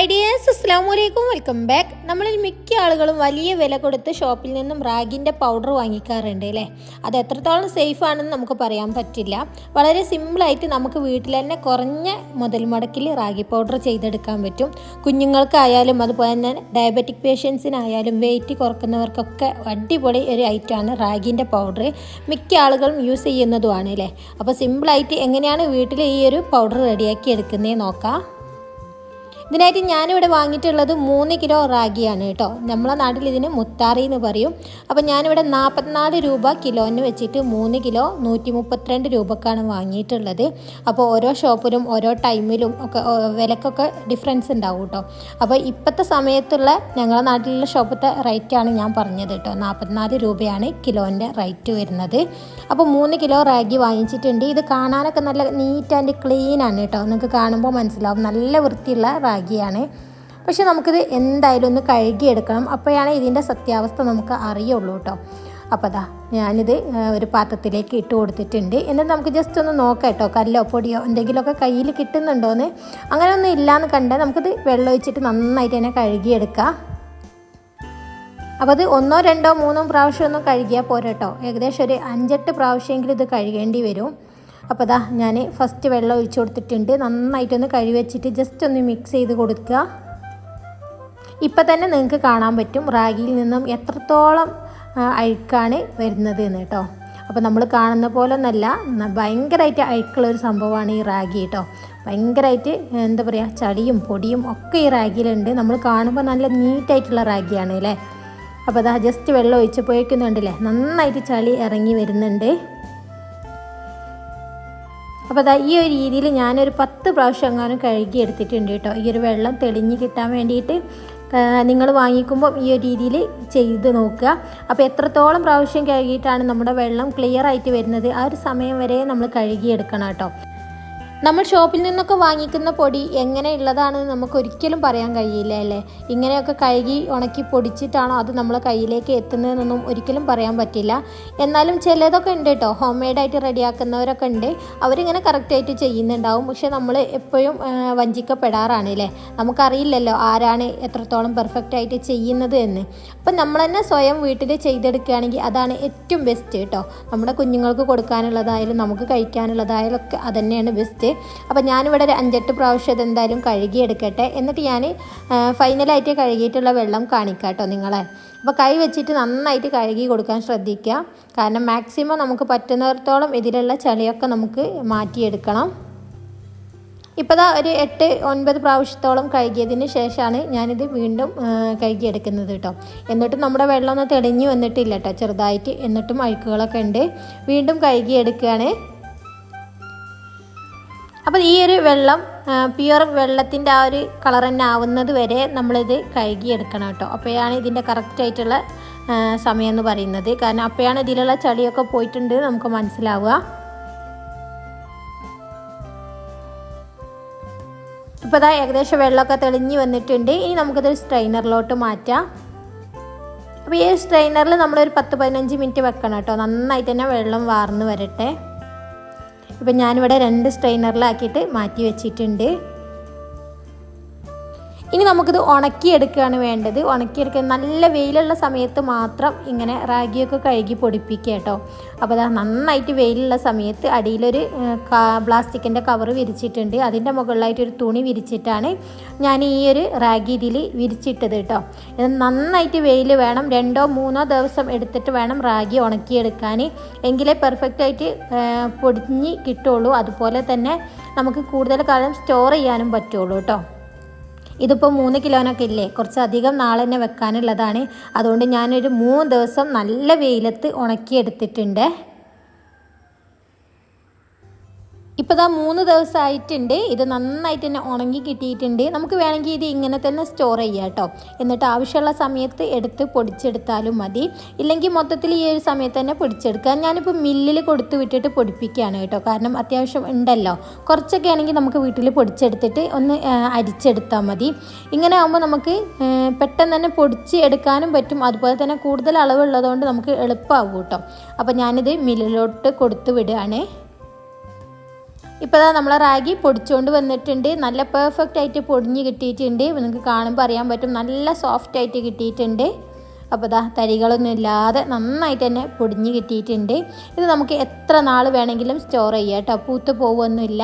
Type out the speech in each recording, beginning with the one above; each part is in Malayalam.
ഹൈ ഡിയേഴ്സ് അസ്സാം വലൈക്കും വെൽക്കം ബാക്ക് നമ്മളിൽ മിക്ക ആളുകളും വലിയ വില കൊടുത്ത് ഷോപ്പിൽ നിന്നും റാഗിന്റെ പൗഡർ വാങ്ങിക്കാറുണ്ട് അല്ലേ? അത് എത്രത്തോളം സേഫ് ആണെന്ന് നമുക്ക് പറയാൻ പറ്റില്ല. വളരെ സിമ്പിളായിട്ട് നമുക്ക് വീട്ടിൽ തന്നെ കുറഞ്ഞ മുതൽ മുടക്കിൽ റാഗി പൗഡർ ചെയ്തെടുക്കാൻ പറ്റും. കുഞ്ഞുങ്ങൾക്കായാലും അതുപോലെ തന്നെ ഡയബറ്റിക് പേഷ്യൻസിനായാലും വെയിറ്റ് കുറക്കുന്നവർക്കൊക്കെ അടിപൊളി ഒരു ഐറ്റമാണ് റാഗിന്റെ പൗഡർ മിക്ക ആളുകളും യൂസ് ചെയ്യുന്നതുമാണ് അല്ലേ? അപ്പോൾ സിമ്പിളായിട്ട് എങ്ങനെയാണ് വീട്ടിൽ ഈ ഒരു പൗഡർ റെഡിയാക്കി എടുക്കുന്നത് നോക്കാം. ഇതിനായിട്ട് ഞാനിവിടെ വാങ്ങിയിട്ടുള്ളത് മൂന്ന് കിലോ റാഗിയാണ് കേട്ടോ. നമ്മളെ നാട്ടിൽ ഇതിന് മുത്താറി എന്ന് പറയും. അപ്പോൾ ഞാനിവിടെ നാൽപ്പത്തിനാല് രൂപ കിലോന് വെച്ചിട്ട് മൂന്ന് കിലോ നൂറ്റി മുപ്പത്തിരണ്ട് രൂപക്കാണ് വാങ്ങിയിട്ടുള്ളത്. അപ്പോൾ ഓരോ ഷോപ്പിലും ഓരോ ടൈമിലും ഒക്കെ വിലക്കൊക്കെ ഡിഫറൻസ് ഉണ്ടാവും കേട്ടോ. അപ്പോൾ ഇപ്പോഴത്തെ സമയത്തുള്ള ഞങ്ങളെ നാട്ടിലുള്ള ഷോപ്പത്തെ റേറ്റാണ് ഞാൻ പറഞ്ഞത് കേട്ടോ. നാൽപ്പത്തിനാല് രൂപയാണ് കിലോന്റെ റേറ്റ് വരുന്നത്. അപ്പോൾ മൂന്ന് കിലോ റാഗി വാങ്ങിച്ചിട്ടുണ്ട്. ഇത് കാണാനൊക്കെ നല്ല നീറ്റ് ആൻഡ് ക്ലീൻ ആണ് കേട്ടോ. നിങ്ങൾക്ക് കാണുമ്പോൾ മനസ്സിലാവും. നല്ല വൃത്തിയുള്ള റാഗിയാണ് പക്ഷെ നമുക്കിത് എന്തായാലും ഒന്ന് കഴുകിയെടുക്കണം. അപ്പോഴാണ് ഇതിന്റെ സത്യാവസ്ഥ നമുക്ക് അറിയുള്ളൂ കേട്ടോ. അപ്പോൾ അതാ ഞാനിത് ഒരു പാത്രത്തിലേക്ക് ഇട്ട് കൊടുത്തിട്ടുണ്ട്. എന്നിട്ട് നമുക്ക് ജസ്റ്റ് ഒന്ന് നോക്കാം കേട്ടോ. കല്ലോ പൊടിയോ എന്തെങ്കിലുമൊക്കെ കയ്യിൽ കിട്ടുന്നുണ്ടോയെന്ന് അങ്ങനെയൊന്നും ഇല്ലയെന്ന് കണ്ടാൽ നമുക്കിത് വെള്ളം ഒഴിച്ചിട്ട് നന്നായിട്ട് തന്നെ കഴുകിയെടുക്കാം. അപ്പോൾ അത് ഒന്നോ രണ്ടോ മൂന്നോ പ്രാവശ്യം ഒന്നും കഴുകിയാൽ പോരാട്ടോ ഏകദേശം ഒരു അഞ്ചെട്ട് പ്രാവശ്യമെങ്കിലും ഇത് കഴുകേണ്ടി വരും. അപ്പോൾ അതാ ഞാൻ ഫസ്റ്റ് വെള്ളം ഒഴിച്ചു കൊടുത്തിട്ടുണ്ട്. നന്നായിട്ടൊന്ന് കഴുകി വെച്ചിട്ട് ജസ്റ്റ് ഒന്ന് മിക്സ് ചെയ്ത് കൊടുക്കുക. ഇപ്പം തന്നെ നിങ്ങൾക്ക് കാണാൻ പറ്റും റാഗിയിൽ നിന്നും എത്രത്തോളം അഴുക്കാണ് വരുന്നത് എന്ന് കേട്ടോ. അപ്പോൾ നമ്മൾ കാണുന്ന പോലെ ഒന്നല്ല ഭയങ്കരമായിട്ട് അഴുക്കുള്ള ഒരു സംഭവമാണ് ഈ റാഗി കേട്ടോ. ഭയങ്കരമായിട്ട് എന്താ പറയുക ചളിയും പൊടിയും ഒക്കെ ഈ റാഗിയിലുണ്ട്. നമ്മൾ കാണുമ്പോൾ നല്ല നീറ്റായിട്ടുള്ള റാഗിയാണ് അല്ലേ? അപ്പോൾ അതാ ജസ്റ്റ് വെള്ളം ഒഴിച്ചപ്പോഴേക്കും കണ്ടില്ലേ നന്നായിട്ട് ചളി ഇറങ്ങി വരുന്നുണ്ട്. അപ്പോൾ അതാ ഈ ഒരു രീതിയിൽ ഞാനൊരു പത്ത് പ്രാവശ്യം എങ്ങാനും കഴുകി എടുത്തിട്ടുണ്ട് കേട്ടോ. ഈ ഒരു വെള്ളം തെളിഞ്ഞ് കിട്ടാൻ വേണ്ടിയിട്ട് നിങ്ങൾ വാങ്ങിക്കുമ്പോൾ ഈ ഒരു രീതിയിൽ ചെയ്ത് നോക്കുക. അപ്പോൾ എത്രത്തോളം പ്രാവശ്യം കഴുകിയിട്ടാണ് നമ്മുടെ വെള്ളം ക്ലിയർ ആയിട്ട് വരുന്നത്? ആ ഒരു സമയം വരെ നമ്മൾ കഴുകിയെടുക്കണം കേട്ടോ. നമ്മൾ ഷോപ്പിൽ നിന്നൊക്കെ വാങ്ങിക്കുന്ന പൊടി എങ്ങനെയുള്ളതാണെന്ന് നമുക്ക് ഒരിക്കലും പറയാൻ കഴിയില്ല അല്ലേ? ഇങ്ങനെയൊക്കെ കഴുകി ഉണക്കി പൊടിച്ചിട്ടാണോ അത് നമ്മൾ കയ്യിലേക്ക് എത്തുന്നതെന്നൊന്നും ഒരിക്കലും പറയാൻ പറ്റില്ല. എന്നാലും ചിലതൊക്കെ ഉണ്ട് കേട്ടോ ഹോം മെയ്ഡായിട്ട് റെഡിയാക്കുന്നവരൊക്കെ ഉണ്ട്. അവരിങ്ങനെ കറക്റ്റായിട്ട് ചെയ്യുന്നുണ്ടാവും. പക്ഷെ നമ്മൾ എപ്പോഴും വഞ്ചിക്കപ്പെടാറാണ് അല്ലേ? നമുക്കറിയില്ലല്ലോ ആരാണ് എത്രത്തോളം പെർഫെക്റ്റ് ആയിട്ട് ചെയ്യുന്നത് എന്ന്. അപ്പം നമ്മൾ തന്നെ സ്വയം വീട്ടിൽ ചെയ്തെടുക്കുകയാണെങ്കിൽ അതാണ് ഏറ്റവും ബെസ്റ്റ് കേട്ടോ നമ്മുടെ കുഞ്ഞുങ്ങൾക്ക് കൊടുക്കാനുള്ളതായാലും നമുക്ക് കഴിക്കാനുള്ളതായാലും ഒക്കെ അതന്നെയാണ് ബെസ്റ്റ് അപ്പോൾ ഞാനിവിടെ ഒരു അഞ്ചെട്ട് പ്രാവശ്യം ഇതെന്തായാലും കഴുകിയെടുക്കട്ടെ. എന്നിട്ട് ഞാൻ ഫൈനലായിട്ട് കഴുകിയിട്ടുള്ള വെള്ളം കാണിക്കാം കേട്ടോ നിങ്ങളെ. അപ്പോൾ കൈ വെച്ചിട്ട് നന്നായിട്ട് കഴുകി കൊടുക്കാൻ ശ്രദ്ധിക്കുക. കാരണം മാക്സിമം നമുക്ക് പറ്റുന്നിടത്തോളം ഇതിലുള്ള ചളിയൊക്കെ നമുക്ക് മാറ്റിയെടുക്കണം. ഇപ്പോൾ ദാ ഒരു എട്ട് ഒൻപത് പ്രാവശ്യത്തോളം കഴുകിയതിന് ശേഷമാണ് ഞാനിത് വീണ്ടും കഴുകിയെടുക്കുന്നത് കേട്ടോ എന്നിട്ടും നമ്മുടെ വെള്ളമൊന്നും തെളിഞ്ഞു വന്നിട്ടില്ല കേട്ടോ ചെറുതായിട്ട്. എന്നിട്ടും അഴുക്കുകളൊക്കെ ഉണ്ട്. വീണ്ടും കഴുകിയെടുക്കുകയാണ്. അപ്പോൾ ഈ ഒരു വെള്ളം പ്യുവർ വെള്ളത്തിന്റെ ആ ഒരു കളർ തന്നെ ആവുന്നത് വരെ നമ്മളിത് കഴുകിയെടുക്കണം കേട്ടോ. അപ്പോഴാണ് ഇതിന്റെ കറക്റ്റായിട്ടുള്ള സമയം എന്ന് പറയുന്നത്. കാരണം അപ്പോഴാണ് ഇതിലുള്ള ചളിയൊക്കെ പോയിട്ടുണ്ട് നമുക്ക് മനസ്സിലാവുക. ഇപ്പോൾ ഇതാ ഏകദേശം വെള്ളമൊക്കെ തെളിഞ്ഞ് വന്നിട്ടുണ്ട്. ഇനി നമുക്കിതൊരു സ്ട്രെയിനറിലോട്ട് മാറ്റാം. അപ്പോൾ ഈ സ്ട്രെയിനറിൽ നമ്മളൊരു പത്ത് പതിനഞ്ച് മിനിറ്റ് വെക്കണം കേട്ടോ. നന്നായിട്ട് തന്നെ വെള്ളം വാർന്ന് വരട്ടെ. ഇപ്പം ഞാനിവിടെ രണ്ട് സ്ട്രെയിനറിലാക്കിയിട്ട് മാറ്റി വെച്ചിട്ടുണ്ട്. ഇനി നമുക്കിത് ഉണക്കിയെടുക്കുകയാണ് വേണ്ടത്. ഉണക്കിയെടുക്കുക നല്ല വെയിലുള്ള സമയത്ത് മാത്രം ഇങ്ങനെ റാഗിയൊക്കെ കഴുകി പൊടിപ്പിക്കുക കേട്ടോ. അപ്പോൾ അത് നന്നായിട്ട് വെയിലുള്ള സമയത്ത് അടിയിലൊരു പ്ലാസ്റ്റിക്കിന്റെ കവർ വിരിച്ചിട്ടുണ്ട്. അതിന്റെ മുകളിലായിട്ട് ഒരു തുണി വിരിച്ചിട്ടാണ് ഞാൻ ഈ ഒരു റാഗി ഇതിൽ വിരിച്ചിട്ടത് കേട്ടോ. ഇത് നന്നായിട്ട് വെയിൽ വേണം. രണ്ടോ മൂന്നോ ദിവസം എടുത്തിട്ട് വേണം റാഗി ഉണക്കിയെടുക്കാൻ. എങ്കിലേ പെർഫെക്റ്റായിട്ട് പൊടിഞ്ഞ് കിട്ടുള്ളൂ അതുപോലെ തന്നെ നമുക്ക് കൂടുതൽ കാലം സ്റ്റോർ ചെയ്യാനും പറ്റുള്ളൂ കേട്ടോ. ഇതിപ്പോൾ മൂന്ന് കിലോനൊക്കെ ഇല്ലേ? കുറച്ചധികം നാളെ തന്നെ വെക്കാനുള്ളതാണ്. അതുകൊണ്ട് ഞാനൊരു മൂന്ന് ദിവസം നല്ല വെയിലത്ത് ഉണക്കിയെടുത്തിട്ടുണ്ട്. ഇപ്പോൾ ഇതാ മൂന്ന് ദിവസമായിട്ടുണ്ട് ഇത് നന്നായിട്ട് തന്നെ ഉണങ്ങി കിട്ടിയിട്ടുണ്ട്. നമുക്ക് വേണമെങ്കിൽ ഇത് ഇങ്ങനെ തന്നെ സ്റ്റോർ ചെയ്യാം കേട്ടോ. എന്നിട്ട് ആവശ്യമുള്ള സമയത്ത് എടുത്ത് പൊടിച്ചെടുത്താലും മതി. ഇല്ലെങ്കിൽ മൊത്തത്തിൽ ഈ ഒരു സമയത്ത് തന്നെ പൊടിച്ചെടുക്കുക. ഞാനിപ്പോൾ മില്ലിൽ കൊടുത്ത് വിട്ടിട്ട് പൊടിപ്പിക്കുകയാണ് കേട്ടോ. കാരണം അത്യാവശ്യം ഉണ്ടല്ലോ. കുറച്ചൊക്കെ ആണെങ്കിൽ നമുക്ക് വീട്ടിൽ പൊടിച്ചെടുത്തിട്ട് ഒന്ന് അരിച്ചെടുത്താൽ മതി. ഇങ്ങനെ ആകുമ്പോൾ നമുക്ക് പെട്ടെന്ന് തന്നെ പൊടിച്ച് എടുക്കാനും പറ്റും. അതുപോലെ തന്നെ കൂടുതൽ അളവുള്ളതുകൊണ്ട് നമുക്ക് എളുപ്പമാകും കേട്ടോ. അപ്പോൾ ഞാനിത് മില്ലിലോട്ട് കൊടുത്ത് വിടുകയാണ്. ഇപ്പോൾ നമ്മളെ റാഗി പൊടിച്ചുകൊണ്ട് വന്നിട്ടുണ്ട്. നല്ല പെർഫെക്റ്റ് ആയിട്ട് പൊടിഞ്ഞ് കിട്ടിയിട്ടുണ്ട്. നിങ്ങൾക്ക് കാണുമ്പോൾ അറിയാൻ പറ്റും. നല്ല സോഫ്റ്റ് ആയിട്ട് കിട്ടിയിട്ടുണ്ട്. അപ്പോൾ ദാ തരികളൊന്നും ഇല്ലാതെ നന്നായിട്ട് തന്നെ പൊടിഞ്ഞ് കിട്ടിയിട്ടുണ്ട്. ഇത് നമുക്ക് എത്ര നാൾ വേണമെങ്കിലും സ്റ്റോർ ചെയ്യാം കേട്ടോ പൂത്ത് പോകുമൊന്നുമില്ല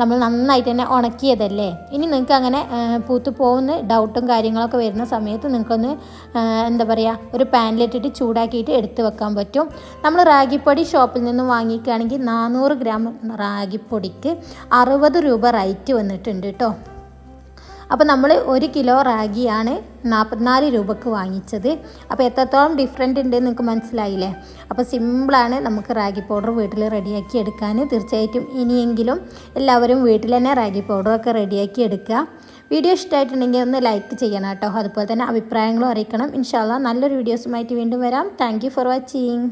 നമ്മൾ നന്നായിട്ട് തന്നെ ഉണക്കിയതല്ലേ? ഇനി നിങ്ങൾക്ക് അങ്ങനെ പൂത്ത് പോകുന്ന ഡൗട്ടും കാര്യങ്ങളൊക്കെ വരുന്ന സമയത്ത് നിങ്ങൾക്കൊന്ന് എന്താ പറയുക ഒരു പാനിലിട്ടിട്ട് ചൂടാക്കിയിട്ട് എടുത്തു വെക്കാൻ പറ്റും. നമ്മൾ റാഗിപ്പൊടി ഷോപ്പിൽ നിന്ന് വാങ്ങിക്കുകയാണെങ്കിൽ നാനൂറ് ഗ്രാം റാഗിപ്പൊടിക്ക് അറുപത് രൂപ റൈറ്റ് വന്നിട്ടുണ്ട് കേട്ടോ. അപ്പോൾ നമ്മൾ ഒരു കിലോ റാഗിയാണ് നാൽപ്പത്തിനാല് രൂപക്ക് വാങ്ങിച്ചത്. അപ്പോൾ എത്രത്തോളം ഡിഫറെന്റ് ഉണ്ട് നിങ്ങൾക്ക് മനസ്സിലായില്ലേ? അപ്പോൾ സിമ്പിളാണ് നമുക്ക് റാഗി പൗഡർ വീട്ടിൽ റെഡിയാക്കി എടുക്കാൻ തീർച്ചയായിട്ടും ഇനിയെങ്കിലും എല്ലാവരും വീട്ടിൽ തന്നെ റാഗി പൗഡറൊക്കെ റെഡിയാക്കി എടുക്കുക. വീഡിയോ ഇഷ്ടമായിട്ടുണ്ടെങ്കിൽ ഒന്ന് ലൈക്ക് ചെയ്യണം കേട്ടോ. അതുപോലെ തന്നെ അഭിപ്രായങ്ങളും അറിയിക്കണം. ഇൻഷാല്ല നല്ലൊരു വീഡിയോസുമായിട്ട് വീണ്ടും വരാം. Thank for watching